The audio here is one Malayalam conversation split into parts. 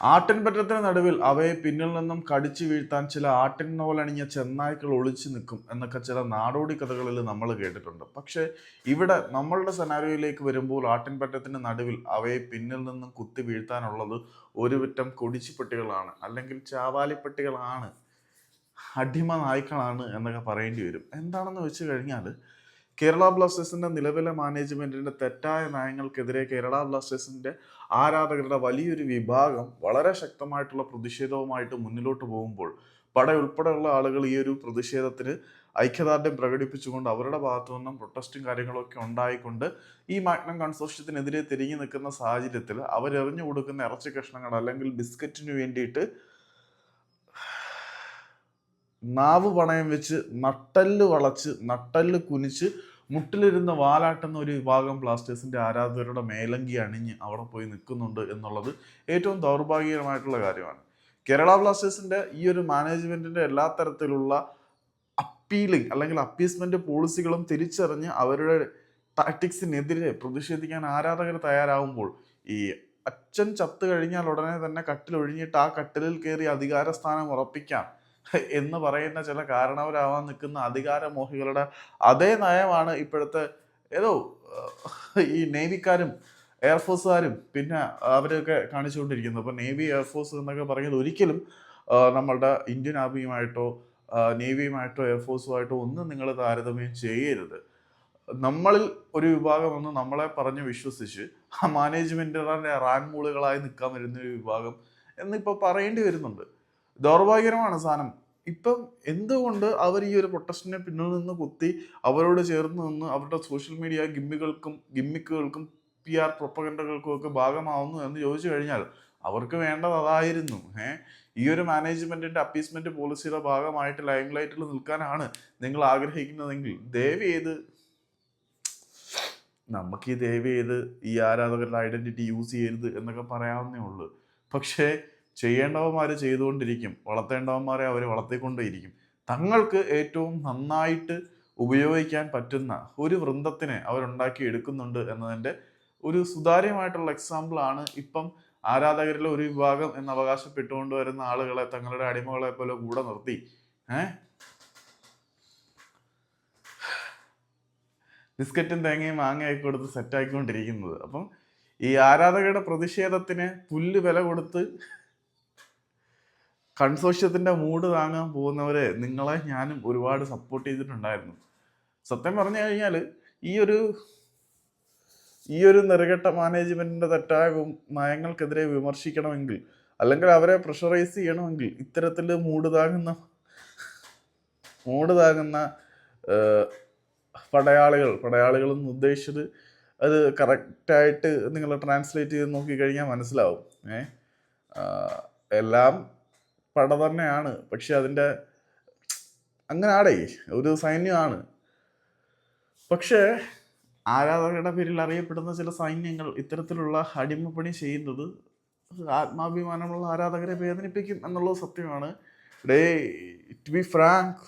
ആട്ടിൻപറ്റത്തിന് നടുവിൽ അവയെ പിന്നിൽ നിന്നും കടിച്ചു വീഴ്ത്താൻ ചില ആട്ടിൻ നോലണിഞ്ഞ ചെന്നായ്ക്കൾ ഒളിച്ചു നിൽക്കും എന്നൊക്കെ ചില നാടോടി കഥകളിൽ നമ്മൾ കേട്ടിട്ടുണ്ട്. പക്ഷേ ഇവിടെ നമ്മളുടെ സെനാരിയോയിലേക്ക് വരുമ്പോൾ ആട്ടിൻപറ്റത്തിന് നടുവിൽ അവയെ പിന്നിൽ നിന്നും കുത്തി വീഴ്ത്താനുള്ളത് ഒരു വിറ്റം കൊടിച്ചിപ്പെട്ടികളാണ് അല്ലെങ്കിൽ ചാവാലിപ്പെട്ടികളാണ്. അടിമ നായ്ക്കളാണ് എന്നൊക്കെ പറയേണ്ടി വരും. എന്താണെന്ന് വെച്ച് കഴിഞ്ഞാൽ കേരള ബ്ലാസ്റ്റേഴ്സിന്റെ നിലവിലെ മാനേജ്മെന്റിന്റെ തെറ്റായ നയങ്ങൾക്കെതിരെ കേരള ബ്ലാസ്റ്റേഴ്സിന്റെ ആരാധകരുടെ വലിയൊരു വിഭാഗം വളരെ ശക്തമായിട്ടുള്ള പ്രതിഷേധവുമായിട്ട് മുന്നിലോട്ട് പോകുമ്പോൾ പട ഉൾപ്പെടെയുള്ള ആളുകൾ ഈ ഒരു പ്രതിഷേധത്തിന് ഐക്യദാർഢ്യം പ്രകടിപ്പിച്ചുകൊണ്ട് അവരുടെ ഭാഗത്തു നിന്നും പ്രൊട്ടസ്റ്റും കാര്യങ്ങളൊക്കെ ഉണ്ടായിക്കൊണ്ട് ഈ മാഗ്നം കൺസോർഷ്യത്തിനെതിരെ തിരിഞ്ഞു നിൽക്കുന്ന സാഹചര്യത്തിൽ അവരെറിഞ്ഞു കൊടുക്കുന്ന ഇറച്ചി കഷ്ണങ്ങൾ അല്ലെങ്കിൽ ബിസ്ക്കറ്റിന് വേണ്ടിയിട്ട് നാവ് പണയം വെച്ച് നട്ടൽ വളച്ച് നട്ടല്ല് കുനിച്ച് മുട്ടിലിരുന്ന് വാലാട്ടുന്ന ഒരു വിഭാഗം ബ്ലാസ്റ്റേഴ്സിന്റെ ആരാധകരുടെ മേലങ്കി അണിഞ്ഞ് അവിടെ പോയി നിൽക്കുന്നുണ്ട് എന്നുള്ളത് ഏറ്റവും ദൗർഭാഗ്യകരമായിട്ടുള്ള കാര്യമാണ്. കേരള ബ്ലാസ്റ്റേഴ്സിന്റെ ഈ ഒരു മാനേജ്മെന്റിന്റെ എല്ലാ തരത്തിലുള്ള അപ്പീലിംഗ് അല്ലെങ്കിൽ അപ്പീസ്മെന്റ് പോളിസികളും തിരിച്ചറിഞ്ഞ് അവരുടെ ടാക്ടിക്സിനെതിരെ പ്രതിഷേധിക്കാൻ ആരാധകർ തയ്യാറാവുമ്പോൾ ഈ അച്ഛൻ ചത്തു കഴിഞ്ഞാൽ ഉടനെ തന്നെ കട്ടിൽ ഒഴിഞ്ഞിട്ട് ആ കട്ടിലിൽ കയറി അധികാര സ്ഥാനം ഉറപ്പിക്കാം. എന്ന് പറയുന്ന ചില കാരണവരാവാൻ നിൽക്കുന്ന അധികാരമോഹികളുടെ അതേ നയമാണ് ഇപ്പോഴത്തെ ഏതോ ഈ നേവിക്കാരും എയർഫോഴ്സുകാരും പിന്നെ അവരൊക്കെ കാണിച്ചുകൊണ്ടിരിക്കുന്നത്. അപ്പോൾ നേവി എയർഫോഴ്സ് എന്നൊക്കെ പറയുന്നത് ഒരിക്കലും നമ്മളുടെ ഇന്ത്യൻ ആർമിയുമായിട്ടോ നേവിയുമായിട്ടോ എയർഫോഴ്സുമായിട്ടോ ഒന്നും നിങ്ങൾ താരതമ്യം ചെയ്യരുത്. നമ്മളിൽ ഒരു വിഭാഗം ഒന്ന് നമ്മളെ പറഞ്ഞ് വിശ്വസിച്ച് ആ മാനേജ്മെന്റിന്റെ റാൻമൂളുകളായി നിൽക്കാൻ വരുന്ന ഒരു വിഭാഗം എന്നിപ്പോൾ പറയേണ്ടി വരുന്നുണ്ട്. ദൗർഭാഗ്യകരമാണ് സാധനം. ഇപ്പം എന്തുകൊണ്ട് അവർ ഈ ഒരു പ്രൊട്ടസ്റ്റിനെ പിന്നിൽ നിന്ന് കുത്തി അവരോട് ചേർന്ന് നിന്ന് അവരുടെ സോഷ്യൽ മീഡിയ ഗിമ്മികൾക്കും ഗിമ്മിക്കുകൾക്കും പി ആർ പ്രൊപ്പഗണ്ടകൾക്കും ഒക്കെ ഭാഗമാവുന്നു എന്ന് ചോദിച്ചു കഴിഞ്ഞാൽ അവർക്ക് വേണ്ടത് അതായിരുന്നു. ഏഹ് ഈ ഒരു മാനേജ്മെന്റിന്റെ അപ്പീസ്മെന്റ് പോളിസിയുടെ ഭാഗമായിട്ട് ലൈം ലൈറ്റിൽ നിൽക്കാനാണ് നിങ്ങൾ ആഗ്രഹിക്കുന്നതെങ്കിൽ ദയവ് ചെയ്ത് നമുക്ക് ഈ ദയവ് ചെയ്ത് ഈ ആരാധകരുടെ ഐഡന്റിറ്റി യൂസ് ചെയ്യരുത് എന്നൊക്കെ പറയാവുന്നേ ഉള്ളൂ. പക്ഷേ ചെയ്യേണ്ടവന്മാർ ചെയ്തുകൊണ്ടിരിക്കും. വളർത്തേണ്ടവന്മാരെ അവർ വളർത്തിക്കൊണ്ടേയിരിക്കും. തങ്ങൾക്ക് ഏറ്റവും നന്നായിട്ട് ഉപയോഗിക്കാൻ പറ്റുന്ന ഒരു വൃന്ദത്തിനെ അവരുണ്ടാക്കി എടുക്കുന്നുണ്ട് എന്നതിന്റെ ഒരു സുതാര്യമായിട്ടുള്ള എക്സാമ്പിളാണ് ഇപ്പം ആരാധകരിലെ ഒരു വിഭാഗം എന്ന് അവകാശപ്പെട്ടുകൊണ്ട് വരുന്ന ആളുകളെ തങ്ങളുടെ അടിമകളെ പോലെ കൂടെ നിർത്തി. ഏഹ് ബിസ്ക്കറ്റും തേങ്ങയും മാങ്ങയൊക്കെ കൊടുത്ത് സെറ്റാക്കിക്കൊണ്ടിരിക്കുന്നത് അപ്പം ഈ ആരാധകരുടെ പ്രതിഷേധത്തിന് പുല്ല് വില കൊടുത്ത് കൺസോഷ്യത്തിന്റെ മൂഡ് താങ്ങാൻ പോകുന്നവരെ നിങ്ങളെ ഞാനും ഒരുപാട് സപ്പോർട്ട് ചെയ്തിട്ടുണ്ടായിരുന്നു. സത്യം പറഞ്ഞു കഴിഞ്ഞാൽ ഈ ഒരു ഈ ഒരു നെറുകെട്ട മാനേജ്മെന്റിന്റെ തെറ്റായ നയങ്ങൾക്കെതിരെ വിമർശിക്കണമെങ്കിൽ അല്ലെങ്കിൽ അവരെ പ്രഷറൈസ് ചെയ്യണമെങ്കിൽ ഇത്തരത്തിൽ മൂഡ് താങ്ങുന്ന മൂഡ് താങ്ങുന്ന പടയാളികൾ പടയാളികൾ എന്ന് ഉദ്ദേശിച്ചത് അത് കറക്റ്റായിട്ട് നിങ്ങൾ ട്രാൻസ്ലേറ്റ് ചെയ്ത് നോക്കിക്കഴിഞ്ഞാൽ മനസ്സിലാവും. ഏ എല്ലാം പട തന്നെയാണ്. പക്ഷെ അതിന്റെ അങ്ങനെ ആടേ ഒരു സൈന്യമാണ്. പക്ഷേ ആരാധകരുടെ പേരിൽ അറിയപ്പെടുന്ന ചില സൈന്യങ്ങൾ ഇത്തരത്തിലുള്ള അടിമപ്പണി ചെയ്യുന്നത് ആത്മാഭിമാനമുള്ള ആരാധകരെ വേദനിപ്പിക്കും എന്നുള്ളത് സത്യമാണ്. ഡേ ടു ബി ഫ്രാങ്ക്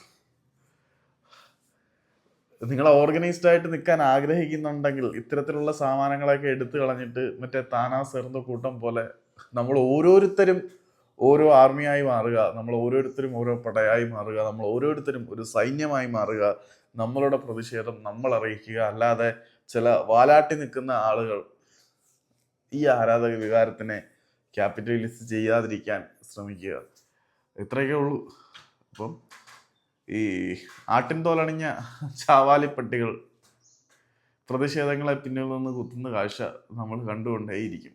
നിങ്ങൾ ഓർഗനൈസ്ഡ് ആയിട്ട് നിൽക്കാൻ ആഗ്രഹിക്കുന്നുണ്ടെങ്കിൽ ഇത്തരത്തിലുള്ള സാമാനങ്ങളൊക്കെ എടുത്തു കളഞ്ഞിട്ട് മറ്റേ താനാ സെർന്ന കൂട്ടം പോലെ നമ്മൾ ഓരോരുത്തരും ഓരോ ആർമിയായി മാറുക നമ്മൾ ഓരോരുത്തരും ഓരോ പടയായി മാറുക നമ്മൾ ഓരോരുത്തരും ഒരു സൈന്യമായി മാറുക നമ്മളുടെ പ്രതിഷേധം നമ്മൾ അറിയിക്കുക അല്ലാതെ ചില വാലാട്ടി നിൽക്കുന്ന ആളുകൾ ഈ ആരാധക വികാരത്തിനെ ക്യാപിറ്റലൈസ് ചെയ്യാതിരിക്കാൻ ശ്രമിക്കുക. ഇത്രയൊക്കെ ഉള്ളൂ. അപ്പം ഈ ആട്ടിൻ തോലണിഞ്ഞ ചാവാലിപ്പട്ടികൾ പ്രതിഷേധങ്ങളെ പിന്നിൽ നിന്ന് കുത്തുന്ന കാഴ്ച നമ്മൾ കണ്ടുകൊണ്ടേയിരിക്കും.